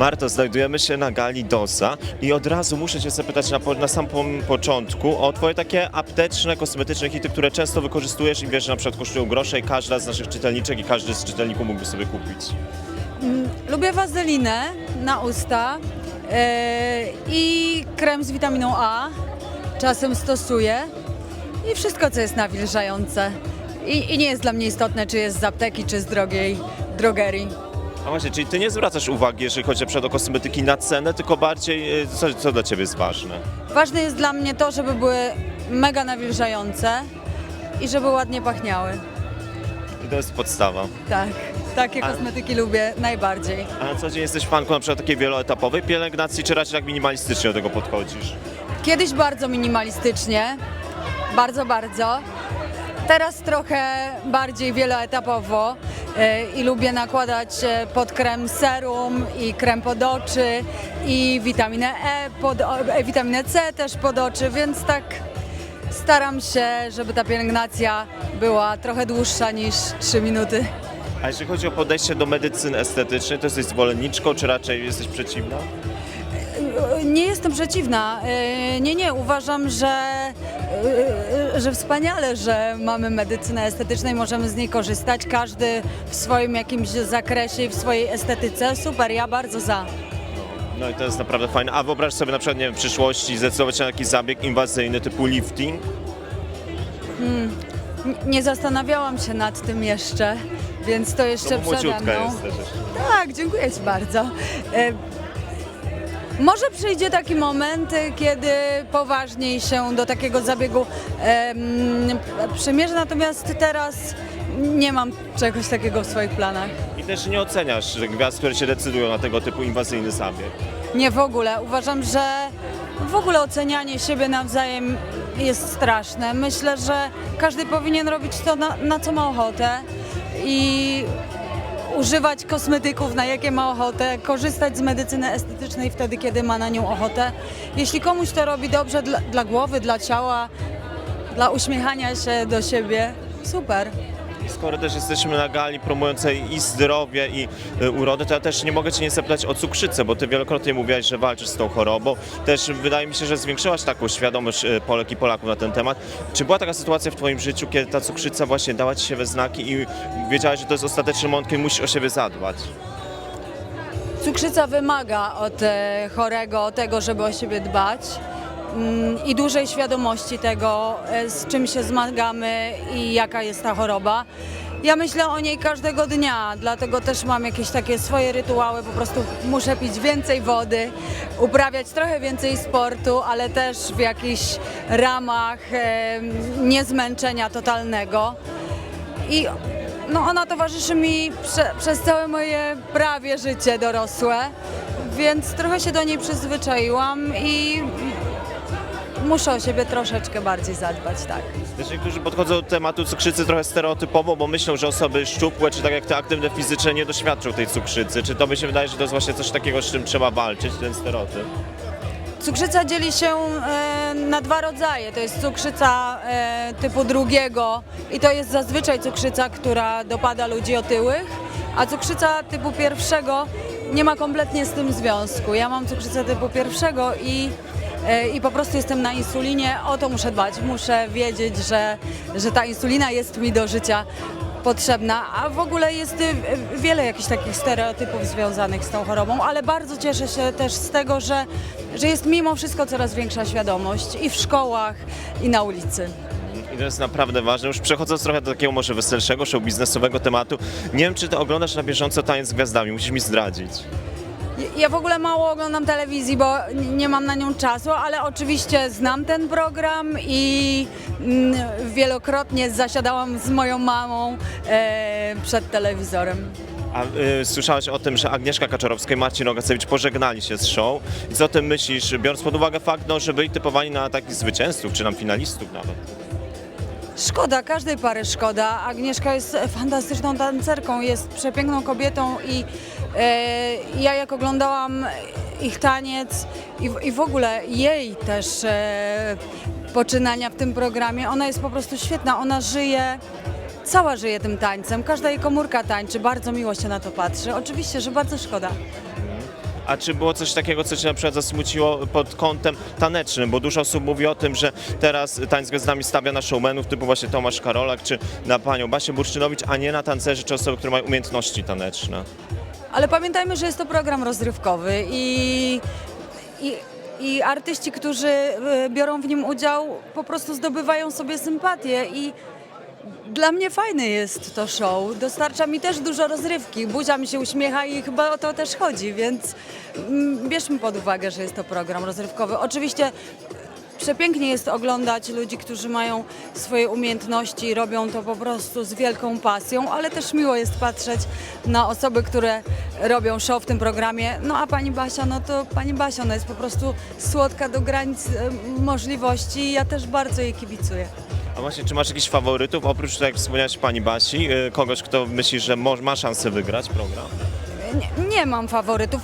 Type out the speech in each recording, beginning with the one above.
Marto, znajdujemy się na gali DOSA i od razu muszę Cię zapytać na, po- na sam po- początku o Twoje takie apteczne, kosmetyczne hity, które często wykorzystujesz i wiesz, że na przykład kosztują grosze i każda z naszych czytelniczek i każdy z czytelników mógłby sobie kupić. Lubię wazelinę na usta e, i krem z witaminą A. Czasem stosuję i wszystko, co jest nawilżające. I, I nie jest dla mnie istotne, czy jest z apteki, czy z drogiej drogerii. A właśnie, czyli Ty nie zwracasz uwagi, jeżeli chodzi na przykład o kosmetyki na cenę, tylko bardziej, y, co, co dla Ciebie jest ważne? Ważne jest dla mnie to, żeby były mega nawilżające i żeby ładnie pachniały. I to jest podstawa. Tak, takie A- kosmetyki lubię najbardziej. A na co dzień jesteś fanką na przykład takiej wieloetapowej pielęgnacji, czy raczej tak minimalistycznie do tego podchodzisz? Kiedyś bardzo minimalistycznie, bardzo, bardzo. Teraz trochę bardziej wieloetapowo e, i lubię nakładać e, pod krem serum i krem pod oczy i witaminę E, pod, e, witaminę C też pod oczy, więc tak staram się, żeby ta pielęgnacja była trochę dłuższa niż 3 minuty. A jeżeli chodzi o podejście do medycyny estetycznej, to jesteś zwolenniczką, czy raczej jesteś przeciwna? Nie jestem przeciwna. E, Nie, nie, uważam, że, e, że wspaniale, że mamy medycynę estetyczną i możemy z niej korzystać. Każdy w swoim jakimś zakresie i w swojej estetyce. Super, ja bardzo za. No i to jest naprawdę fajne. A wyobraź sobie na przykład, nie wiem, w przyszłości zdecydować się na jakiś zabieg inwazyjny typu lifting? N- Nie zastanawiałam się nad tym jeszcze, więc to jeszcze No przede mną. jesteś. Tak, dziękuję Ci bardzo. Może przyjdzie taki moment, e, kiedy poważniej się do takiego zabiegu em, przymierzę, natomiast teraz nie mam czegoś takiego w swoich planach. I też nie oceniasz gwiazd, które się decydują na tego typu inwazyjny zabieg. Nie w ogóle. Uważam, że w ogóle ocenianie siebie nawzajem jest straszne. Myślę, że każdy powinien robić to, na, na co ma ochotę i używać kosmetyków, na jakie ma ochotę, korzystać z medycyny estetycznej wtedy, kiedy ma na nią ochotę. Jeśli komuś to robi dobrze dla, dla głowy, dla ciała, dla uśmiechania się do siebie, super. Skoro też jesteśmy na gali promującej i zdrowie, i y, urodę, to ja też nie mogę Cię nie zapytać o cukrzycę, bo Ty wielokrotnie mówiłaś, że walczysz z tą chorobą. Też wydaje mi się, że zwiększyłaś taką świadomość y, Polek i Polaków na ten temat. Czy była taka sytuacja w Twoim życiu, kiedy ta cukrzyca właśnie dała Ci się we znaki i wiedziałaś, że to jest ostateczny moment, kiedy musisz o siebie zadbać? Cukrzyca wymaga od e, chorego tego, żeby o siebie dbać i dużej świadomości tego, e, z czym się zmagamy i jaka jest ta choroba. Ja myślę o niej każdego dnia, dlatego też mam jakieś takie swoje rytuały. Po prostu muszę pić więcej wody, uprawiać trochę więcej sportu, ale też w jakichś ramach e, niezmęczenia totalnego. I no, ona towarzyszy mi prze, przez całe moje prawie życie dorosłe, więc trochę się do niej przyzwyczaiłam i muszę o siebie troszeczkę bardziej zadbać, tak. Też niektórzy podchodzą do tematu cukrzycy trochę stereotypowo, bo myślą, że osoby szczupłe, czy tak jak te aktywne fizycznie nie doświadczą tej cukrzycy. Czy to by się wydaje, że to jest właśnie coś takiego, z czym trzeba walczyć, ten stereotyp? Cukrzyca dzieli się e, na dwa rodzaje. To jest cukrzyca e, typu drugiego i to jest zazwyczaj cukrzyca, która dopada ludzi otyłych, a cukrzyca typu pierwszego nie ma kompletnie z tym związku. Ja mam cukrzycę typu pierwszego i, e, i po prostu jestem na insulinie. O to muszę dbać. Muszę wiedzieć, że, że ta insulina jest mi do życia potrzebna, a w ogóle jest y, wiele jakichś takich stereotypów związanych z tą chorobą, ale bardzo cieszę się też z tego, że, że jest mimo wszystko coraz większa świadomość i w szkołach, i na ulicy. I to jest naprawdę ważne. Już przechodząc trochę do takiego może weselszego, show biznesowego tematu, nie wiem, czy ty oglądasz na bieżąco Taniec z Gwiazdami, musisz mi zdradzić. Ja w ogóle mało oglądam telewizji, bo nie mam na nią czasu, ale oczywiście znam ten program i mm, wielokrotnie zasiadałam z moją mamą e, przed telewizorem. A y, słyszałeś o tym, że Agnieszka Kaczorowska i Marcin Rogacewicz pożegnali się z show. I co o tym myślisz, biorąc pod uwagę fakt, no, że byli typowani na takich zwycięzców, czy nam finalistów nawet? Szkoda, każdej pary szkoda. Agnieszka jest fantastyczną tancerką, jest przepiękną kobietą i e, ja jak oglądałam ich taniec i, i w ogóle jej też e, poczynania w tym programie, ona jest po prostu świetna. Ona żyje, cała żyje tym tańcem, każda jej komórka tańczy, bardzo miło się na to patrzy. Oczywiście, że bardzo szkoda. A czy było coś takiego, co Cię na przykład zasmuciło pod kątem tanecznym? Bo dużo osób mówi o tym, że teraz tańc z gwiazdami stawia na showmenów typu właśnie Tomasz Karolak czy na panią Basię Bursztynowicz, a nie na tancerzy czy osoby, które mają umiejętności taneczne. Ale pamiętajmy, że jest to program rozrywkowy i, i, i artyści, którzy y, biorą w nim udział, po prostu zdobywają sobie sympatię i dla mnie fajny jest to show. Dostarcza mi też dużo rozrywki. Buzia mi się uśmiecha i chyba o to też chodzi, więc mm, bierzmy pod uwagę, że jest to program rozrywkowy. Oczywiście przepięknie jest oglądać ludzi, którzy mają swoje umiejętności i robią to po prostu z wielką pasją, ale też miło jest patrzeć na osoby, które robią show w tym programie. No a pani Basia, no to pani Basia, ona jest po prostu słodka do granic e, możliwości i ja też bardzo jej kibicuję. A właśnie, czy masz jakichś faworytów, oprócz tak jak wspomniałaś pani Basi, y, kogoś, kto myśli, że ma szansę wygrać program? Nie, nie mam faworytów.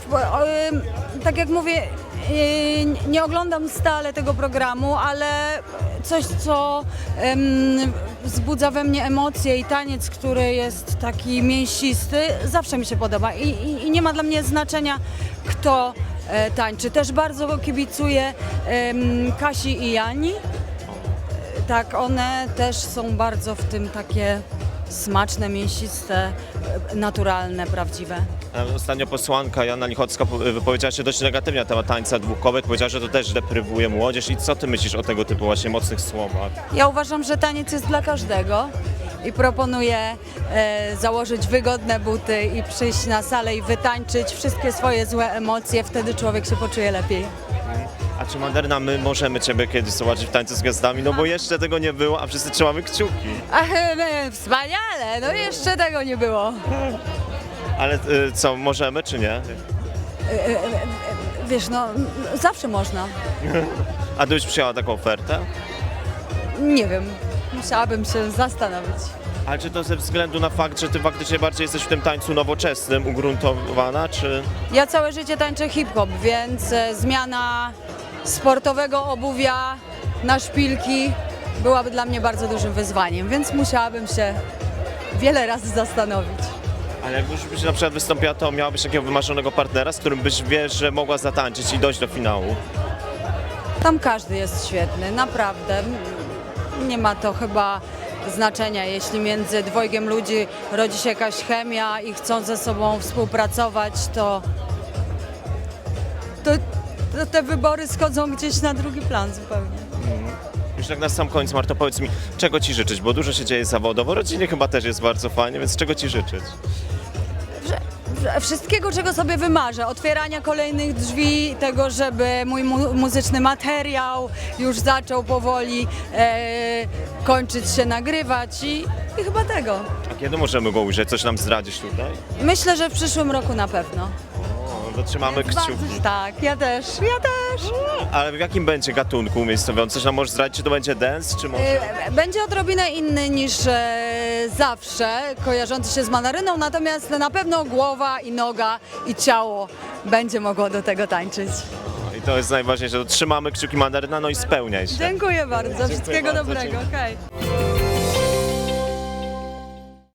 Tak jak mówię, yy, nie oglądam stale tego programu, ale coś, co wzbudza we mnie emocje i taniec, który jest taki mięsisty, zawsze mi się podoba. I, i, i nie ma dla mnie znaczenia, kto e, tańczy. Też bardzo kibicuję Kasi i Jani. Tak, one też są bardzo w tym takie smaczne, mięsiste, e, naturalne, prawdziwe. A Ostatnio posłanka Jana Lichocka po- wypowiedziała się dość negatywnie na temat tańca dwóch kobiet. Powiedziała, że to też deprywuje młodzież. I co ty myślisz o tego typu właśnie mocnych słowach? Ja uważam, że taniec jest dla każdego i proponuję e, założyć wygodne buty i przyjść na salę i wytańczyć wszystkie swoje złe emocje, wtedy człowiek się poczuje lepiej. A czy Maderna, my możemy Ciebie kiedyś zobaczyć w tańcu z gwiazdami? No bo jeszcze tego nie było, a wszyscy trzymamy kciuki. Ach, e, wspaniale, no jeszcze tego nie było. Ale y, co, możemy czy nie? Wiesz, no zawsze można. A gdybyś przyjęła taką ofertę? Nie wiem, musiałabym się zastanowić. Ale czy to ze względu na fakt, że Ty faktycznie bardziej jesteś w tym tańcu nowoczesnym ugruntowana, czy... Ja całe życie tańczę hip-hop, więc e, zmiana sportowego obuwia na szpilki byłaby dla mnie bardzo dużym wyzwaniem, więc musiałabym się wiele razy zastanowić. Ale jakbyś byś na przykład wystąpiła, to miałabyś takiego wymarzonego partnera, z którym byś wiesz, że mogła zatańczyć i dojść do finału? Tam każdy jest świetny, naprawdę. Nie ma to chyba znaczenia, jeśli między dwojgiem ludzi rodzi się jakaś chemia i chcą ze sobą współpracować, to, to te wybory schodzą gdzieś na drugi plan zupełnie. Już tak na sam koniec, Marto, powiedz mi, czego Ci życzyć, bo dużo się dzieje zawodowo, rodzinie chyba też jest bardzo fajnie, więc czego Ci życzyć? Wszystkiego, czego sobie wymarzę. Otwierania kolejnych drzwi, tego, żeby mój mu- muzyczny materiał już zaczął powoli e, kończyć się nagrywać i, i chyba tego. A kiedy możemy go ujrzeć? Coś nam zdradzisz tutaj? Myślę, że w przyszłym roku na pewno. O, to trzymamy kciuki. Bardzo, tak, ja też, ja też. Ale w jakim będzie gatunku umiejscowiony? Coś nam możesz zdradzić, czy to będzie dance, czy może... E, Będzie odrobinę inny niż e, zawsze, kojarzący się z manaryną, natomiast na pewno głowa i noga i ciało będzie mogło do tego tańczyć. I to jest najważniejsze, to trzymamy kciuki mandaryna, no i spełniaj się. Dziękuję bardzo, wszystkiego bardzo, dobrego. Hej.